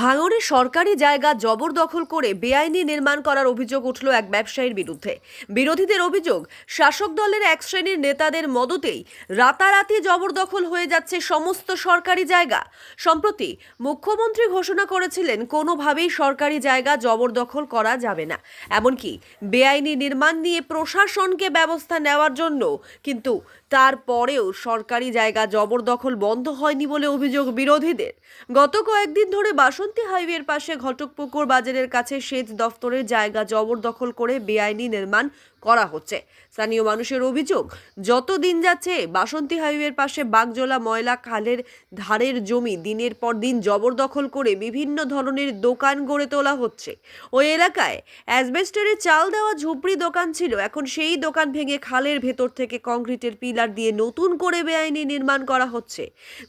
ভাঙড়ে সরকারি জায়গা জবরদখল করে বেআইনি নির্মাণ করার অভিযোগ উঠল এক ব্যবসায়ীর বিরুদ্ধে। বিরোধীদের অভিযোগ, শাসক দলের এক শ্রেণির নেতাদের মদতেই রাতারাতি জবরদখল হয়ে যাচ্ছে সমস্ত সরকারি জায়গা। সম্প্রতি মুখ্যমন্ত্রী ঘোষণা করেছিলেন, কোনোভাবেই সরকারি জায়গা জবরদখল করা যাবে না। এমনকি বেআইনি নির্মাণ নিয়ে প্রশাসনকে ব্যবস্থা নেওয়ার জন্য কিন্তু তারপরেও সরকারি জায়গা জবরদখল বন্ধ হয়নি বলে অভিযোগ বিরোধীদের। গত কয়েকদিন ধরে বাসন্তী হাইওয়ের পাশে ঘটকপুকুর বাজারের কাছে সেচ দফতরের জায়গা জবরদখল করে বেআইনি নির্মাণ করা হচ্ছে। স্থানীয় মানুষের অভিযোগ, যত দিন যাচ্ছে, বাসন্তী হাইওয়ের পাশে বাগজোলা ময়লা খালের ধারের জমি দিনের পর দিন জবরদখল করে বিভিন্ন ধরনের দোকান গড়ে তোলা হচ্ছে। ওই এলাকায় অ্যাসবেস্টারের চাল দেওয়া ঝুপড়ি দোকান ছিল, এখন সেই দোকান ভেঙে খালের ভেতর থেকে কংক্রিটের পিলার দিয়ে নতুন করে বেআইনি নির্মাণ করা হচ্ছে।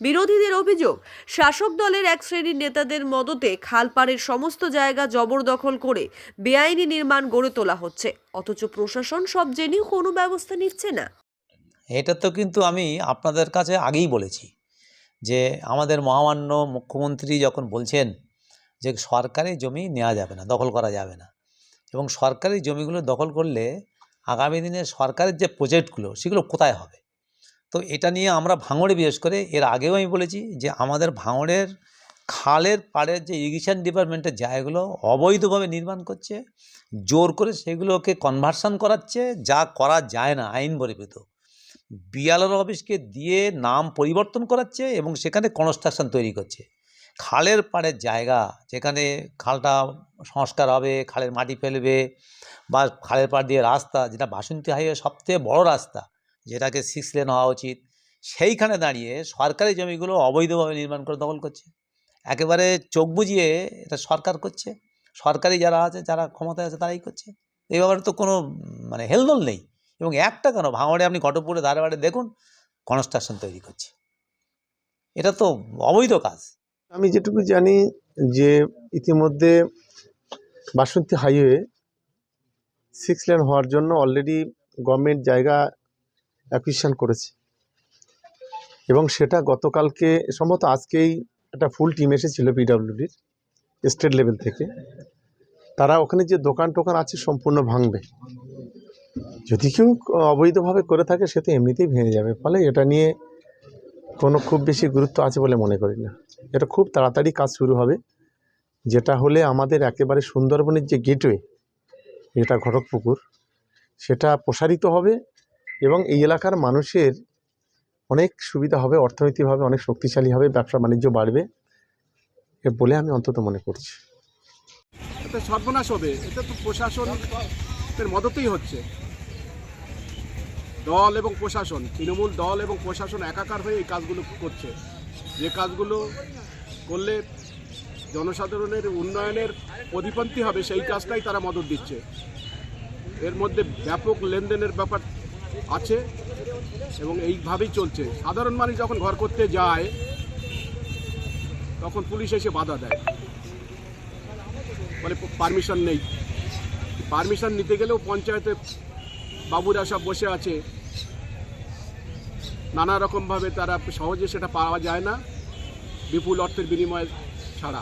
বিরোধীদের অভিযোগ, শাসক দলের এক শ্রেণির নেতাদের মদতে খালপাড়ের সমস্ত জায়গা জবরদখল করে বেআইনি নির্মাণ গড়ে তোলা হচ্ছে। অথচ প্রশাসন সব জেনেও কোনো ব্যবস্থা নিচ্ছে না। এটা তো কিন্তু আমি আপনাদের কাছে আগেই বলেছি যে আমাদের মহামান্য মুখ্যমন্ত্রী যখন বলছেন যে সরকারি জমি নেওয়া যাবে না, দখল করা যাবে না এবং সরকারি জমিগুলো দখল করলে আগামী দিনে সরকারের যে প্রজেক্টগুলো সেগুলো কোথায় হবে? তো এটা নিয়ে আমরা ভাঙড়ে বিশেষ করে এর আগেও আমি বলেছি যে আমাদের ভাঙড়ের খালের পাড়ের যে ইরিগেশন ডিপার্টমেন্টের জায়গাগুলো অবৈধভাবে নির্মাণ করছে, জোর করে সেগুলোকে কনভার্সন করাচ্ছে, যা করা যায় না, আইন পরিবৃত বিয়ালর অফিসকে দিয়ে নাম পরিবর্তন করাচ্ছে এবং সেখানে কনস্ট্রাকশন তৈরি করছে। খালের পাড়ের জায়গা, যেখানে খালটা সংস্কার হবে, খালের মাটি ফেলবে, বা খালের পাড় দিয়ে রাস্তা, যেটা বাসন্তী হাইওয়ে সবথেকে বড় রাস্তা, যেটাকে সিক্স লেন হওয়া উচিত, সেইখানে দাঁড়িয়ে সরকারি জমিগুলো অবৈধভাবে নির্মাণ করে দখল করছে। একেবারে চোখ বুজিয়ে এটা সরকার করছে। সরকারি যারা আছে, যারা ক্ষমতায় আছে, তারাই করছে। এই ব্যাপারে তো কোনো মানে হেলদোল নেই। এবং একটা কেন, ভাঙড়ে আপনি ঘটপুরে ধারে বাড়ে দেখুন, কনস্ট্রাকশন তৈরি করছে। এটা তো অবৈধ কাজ। আমি যেটুকু জানি যে ইতিমধ্যে বাসন্তী হাইওয়ে সিক্স লেন হওয়ার জন্য অলরেডি গভর্নমেন্ট জায়গা অ্যাকুইশন করেছে। এবং সেটা গতকালকে, সম্ভবত আজকেই একটা ফুল টিম এসেছিল পিডাব্লিউডির স্টেট লেভেল থেকে। তারা ওখানে যে দোকান টোকান আছে সম্পূর্ণ ভাঙবে। যদি কেউ অবৈধভাবে করে থাকে, সে তো এমনিতেই ভেঙে যাবে। ফলে এটা নিয়ে কোনো খুব বেশি গুরুত্ব আছে বলে মনে করি না। এটা খুব তাড়াতাড়ি কাজ শুরু হবে, যেটা হলে আমাদের একেবারে সুন্দরবনের যে গেটওয়ে যেটা ঘটকপুকুর, সেটা প্রসারিত হবে এবং এই এলাকার মানুষের অনেক সুবিধা হবে, অর্থনৈতিকভাবে অনেক শক্তিশালী হবে, ব্যবসা বাণিজ্য বাড়বে এ বলে আমি অন্তত মনে করছি। এতে সর্বনাশ হবে এটা তো প্রশাসনের মদতেই হচ্ছে। দল এবং প্রশাসন, তৃণমূল দল এবং প্রশাসন একাকার হয়ে এই কাজগুলো করছে। যে কাজগুলো করলে জনসাধারণের উন্নয়নের প্রতিপন্থী হবে, সেই কাজটাই তারা মদত দিচ্ছে। এর মধ্যে ব্যাপক লেনদেনের ব্যাপার আছে। এবং এইভাবেই চলছে। সাধারণ মানুষ যখন ঘর করতে যায়, তখন পুলিশ এসে বাধা দেয়। বলে পারমিশন নেই। পারমিশন নিতে গেলেও পঞ্চায়েতে বাবুরা সব বসে আছে। নানা রকমভাবে তারা সহজে সেটা পাওয়া যায় না। বিপুল অর্থের বিনিময়ে ছাড়া।